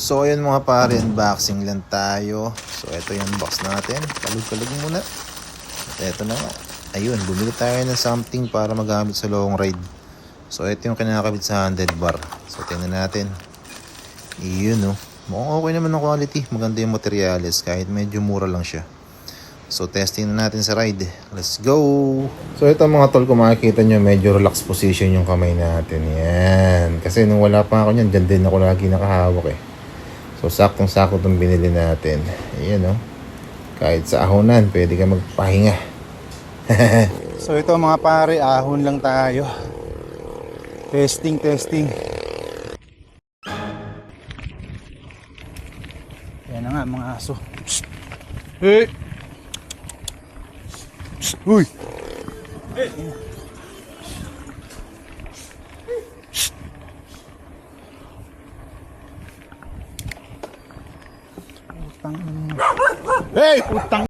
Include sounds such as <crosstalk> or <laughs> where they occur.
So ayun mga pare, unboxing lang tayo. So ito yung box natin. Kalug-kalug muna. At ito na nga. Ayun, bumili tayo ng something para magamit sa long ride. So ito yung kinakabit sa handlebar. So tingnan natin. Iyon oh. Mukhang okay naman ang quality. Maganda yung materials kahit medyo mura lang siya. So testing na natin sa ride. Let's go! So ito mga tol, kung makikita nyo, medyo relax position yung kamay natin. Yan. Kasi nung wala pa ako niyan, dyan din ako lagi nakahawak eh. So saktong-sakto itong binili natin. Ayan oh. Kahit sa ahonan, pwede ka magpahinga. <laughs> So ito mga pare, ahon lang tayo. Testing, testing. Yan na nga mga aso. Psst. Hey! Psst. Uy! Psst. Utang. Hey! Utang.